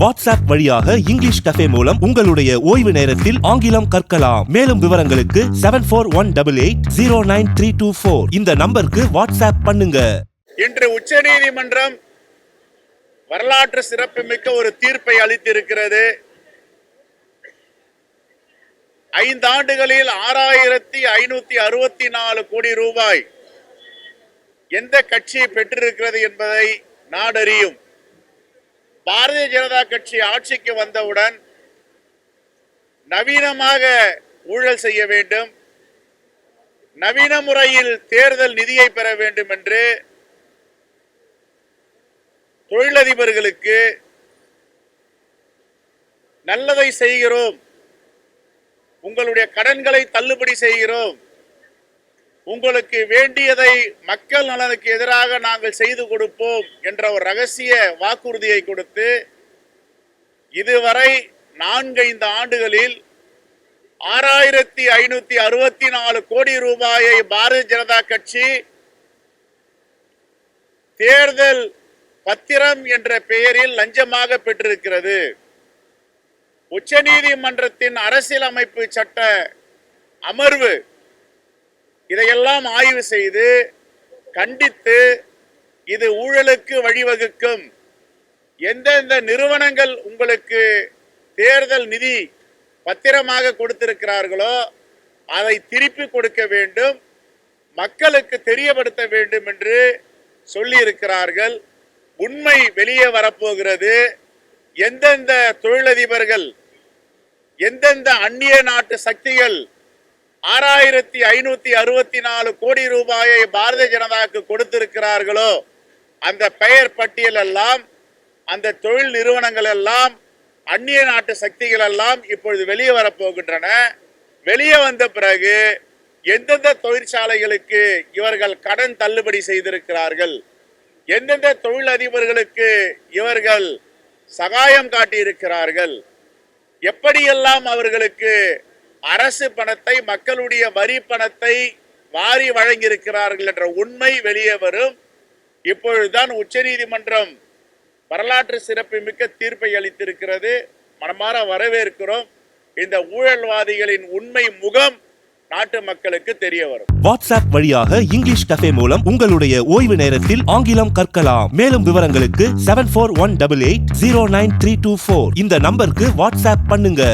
WhatsApp வழியாக English cafe மூலம் உங்களுடைய ஓய்வு நேரத்தில் ஆங்கிலம் கற்கலாம். மேலும் விவரங்களுக்கு seven four one double eight zero nine three two four இந்த நம்பருக்கு வாட்ஸ்அப் பண்ணுங்க. இன்று உச்சநீதிமன்றம் வரலாற்று சிறப்புமிக்க ஒரு தீர்ப்பை அளித்திருக்கிறது. ஐந்தாண்டுகளில் ஆறாயிரத்தி ஐநூத்தி அறுபத்தி நாலு கோடி ரூபாய் எந்த கட்சி பெற்றிருக்கிறது என்பதை நாடறியும். பாரதிய ஜனதா கட்சி ஆட்சிக்கு வந்தவுடன் நவீனமாக ஊழல் செய்ய வேண்டும். நவீன முறையில் தேர்தல் நிதியை பெற வேண்டும் என்று தொழிலதிபர்களுக்கு நல்லதை செய்கிறோம். உங்களுடைய கடன்களை தள்ளுபடி செய்கிறோம். உங்களுக்கு வேண்டியதை மக்கள் நலனுக்கு எதிராக நாங்கள் செய்து கொடுப்போம் என்ற ஒரு ரகசிய வாக்குறுதியை கொடுத்து இதுவரை நான்கைந்து ஆண்டுகளில் ஆறாயிரத்தி ஐநூத்தி அறுபத்தி நாலு கோடி ரூபாயை பாரதிய ஜனதா கட்சி தேர்தல் பத்திரம் என்ற பெயரில் லஞ்சமாக பெற்றிருக்கிறது. உச்சநீதிமன்றத்தின் அரசியலமைப்பு சட்ட அமர்வு இதையெல்லாம் ஆய்வு செய்து கண்டித்து இது ஊழலுக்கு வழிவகுக்கும். எந்தெந்த நிறுவனங்கள் உங்களுக்கு தேர்தல் நிதி பத்திரமாக கொடுத்திருக்கிறார்களோ அதை திருப்பி கொடுக்க வேண்டும் மக்களுக்கு தெரியப்படுத்த வேண்டும் என்று சொல்லியிருக்கிறார்கள். உண்மை வெளியே வரப்போகிறது. எந்தெந்த தொழிலதிபர்கள் எந்தெந்த அந்நிய நாட்டு சக்திகள் ஆறாயிரத்தி ஐநூத்தி அறுபத்தி நாலு கோடி ரூபாயை பாரதிய ஜனதாவுக்கு கொடுத்திருக்கிறார்களோ அந்த பெயர் பட்டியல் எல்லாம் அந்த தொழில் நிறுவனங்கள் எல்லாம் அந்நிய நாட்டு சக்திகள் எல்லாம் இப்பொழுது வெளியே வரப்போகின்றன வெளியே வந்த பிறகு எந்தெந்த தொழிற்சாலைகளுக்கு இவர்கள் கடன் தள்ளுபடி செய்திருக்கிறார்கள்? எந்தெந்த தொழில் அதிபர்களுக்கு இவர்கள் சகாயம் காட்டியிருக்கிறார்கள்? எப்படியெல்லாம் அவர்களுக்கு அரசு பணத்தை மக்களுடைய வரி பணத்தை வாரி வழங்கியிருக்கிறார்கள் என்ற உண்மை வெளியே வரும். இப்பொழுதுதான் உச்சநீதிமன்றம் வரலாற்று சிறப்புமிக்க தீர்ப்பை அளித்திருக்கிறது. மனமாற வரவேற்கிறோம். இந்த ஊழல்வாதிகளின் உண்மை முகம் நாட்டு மக்களுக்கு தெரிய வரும். வாட்ஸ்அப் வழியாக இங்கிலீஷ் கஃபே மூலம் உங்களுடைய ஓய்வு நேரத்தில் ஆங்கிலம் கற்கலாம். மேலும் விவரங்களுக்கு seven four one double eight zero nine three two four இந்த நம்பருக்கு வாட்ஸ்அப் பண்ணுங்க.